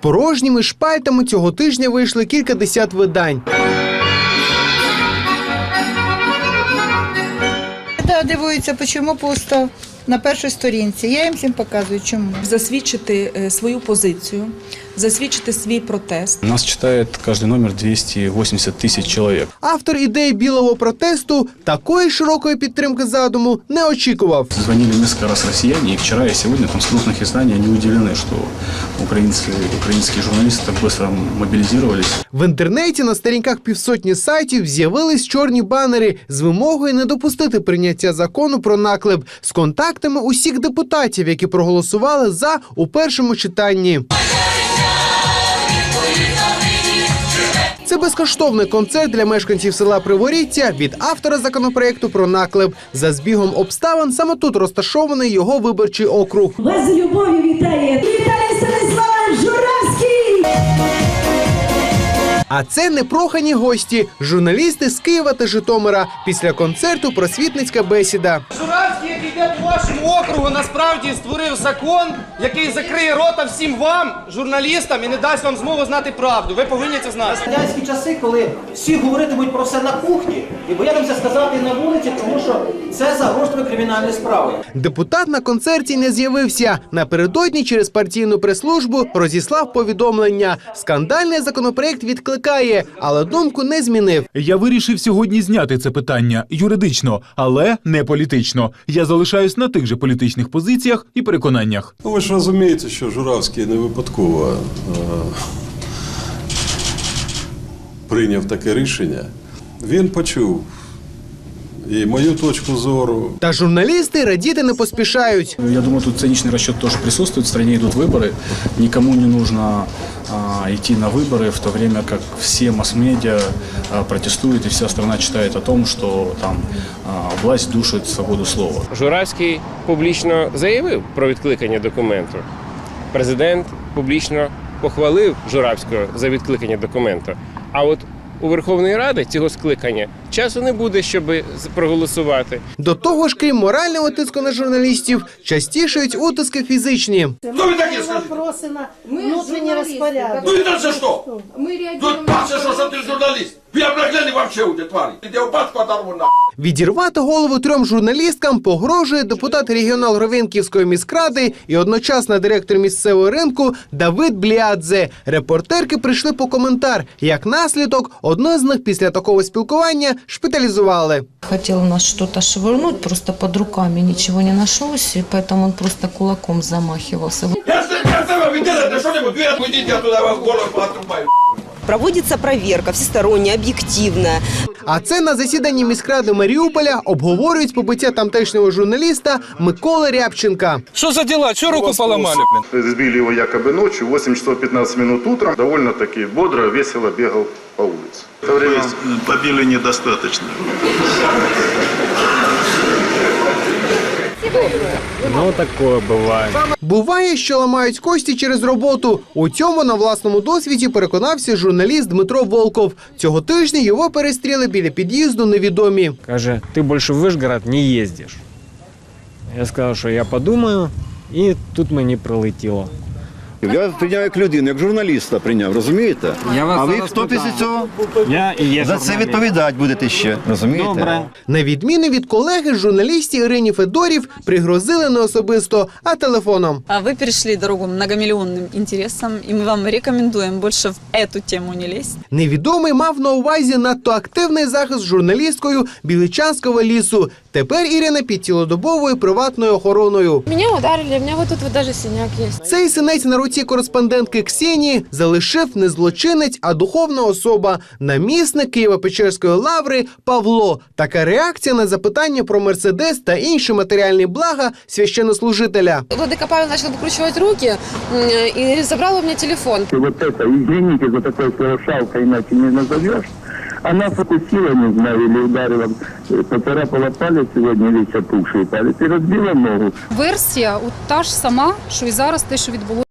Порожніми шпальтами цього тижня вийшли кілька десят видань. Дивуються, чому пусто на першій сторінці. Я їм всім показую, чому. засвідчити е, свою позицію, засвідчити свій протест. Нас читает каждый номер 280 тысяч человек. Автор ідеї білого протесту такої широкої підтримки задуму не очікував. Звонили несколько раз россияне, и вчера и сегодня там с крупных изданий они удивлены, что украинцы, украинские журналисты так быстро мобилизировались. В інтернеті на сторінках півсотні сайтів з'явились чорні банери з вимогою не допустити прийняття закону про наклеп з контактами усіх депутатів, які проголосували за у першому читанні. Це безкоштовний концерт для мешканців села Приворіття від автора законопроекту про наклеп. За збігом обставин саме тут розташований його виборчий округ. Вас з любов'ю вітає Віталій Станіславович Журавський! А це непрохані гості, журналісти з Києва та Житомира. Після концерту просвітницька бесіда. Журавський, який йде по вашому округу, насправді створив закон, який закриє рота всім вам, журналістам, і не дасть вам змогу знати правду. Ви повинні це знати. радянські часи, коли всі говоритимуть про все на кухні і боятимуться сказати на вулиці, тому що це загрожує кримінальні справи. Депутат на концерті не з'явився. Напередодні через партійну прес-службу розіслав повідомлення. Скандальний законопроект відкликає, але думку не змінив. Я вирішив сьогодні зняти це питання юридично, але не політично. Я залишаюсь на тих же політичних позиціях і переконаннях. Ну, ви ж розумієте, що Журавський не випадково е, прийняв таке рішення. Він почув і мою точку зору, Та журналісти радіти не поспішають. Я думаю, тут циничный расчет тоже присутствует. В стране идут выборы. Никому не нужно а, идти на выборы, в то время как все масс-медиа а, протестуют, и вся страна читает о том, что там а, власть душит свободу слова. Журавський публічно заявив про відкликання документу. Президент публічно похвалив Журавського за відкликання документу. А от у Верховної Ради цього скликання часу не буде, щоб проголосувати. До того ж, крім морального тиску на журналістів, частішають утиски фізичні. Хто ви такі скажіть? Вопроси на розпорядок. Ну і це що? Тут паше, що, що ти журналіст. Я блягляни вам ще буде, тварі. Іде у батько дарву на. Відірвати голову трьом журналісткам погрожує депутат регіонал Ровенківської міськради і одночасно директор місцевого ринку Давид Бліадзе. Репортерки прийшли по коментар. Як наслідок, одну з них після такого спілкування шпиталізували. Хотел нас что-то швырнуть, просто под руками ничего не нашлось, и поэтому он просто кулаком замахивался. Я з я з тебе відділи, де що-небудь, ви відійдіть, я туди вам голову потрубаю. Проводится проверка всесторонняя, объективная. А це на засіданні міськради Маріуполя обговорюють побиття тамтешнього журналіста Миколи Рябченка. Що за діла? Чого руку поламали? Збили його якобы ночью, 8 часов 15 минут утром. Довольно-таки бодро, весело бегал по улице. В то время... побили недостаточно. Ну, такое буває. Буває, що ламають кості через роботу. У цьому на власному досвіді переконався журналіст Дмитро Волков. Цього тижня його перестріли біля під'їзду невідомі. Каже, ти більше в Вишгород не їздиш. Я сказав, що я подумаю, і тут мені прилетіло. Я прийняв як людину, як журналіста прийняв, розумієте? Я вас а ви хто після цього? Я і є За це відповідати будете ще, розумієте? На відміну від колеги, журналісті Ірині Федорів пригрозили не особисто, а телефоном. А вы перешли дорогу многомиллионным интересам, и мы вам рекомендуем больше в эту тему не лезть. Невідомий мав на увазі надто активний захист журналісткою Біличанського лісу. Тепер Ірина під цілодобовою приватною охороною. Меня ударили, у меня вот тут вот даже синяк есть. Цей синець на руці кореспондентки Ксенії залишив не злочинець, а духовна особа, намісник Києво-Печерської лаври Павло. Така реакція на запитання про мерседес та інші матеріальні блага священнослужителя. Владыка Павел начал выкручивать руки и забрал у меня телефон. Вот это, извините за такое совершалка, иначе не назовешь. Она покусила, не знаю, или ударила, э, поцарапала палец сегодня весь опухший палец и разбила ногу. Версія от та ж сама, що і зараз те, що відбулося.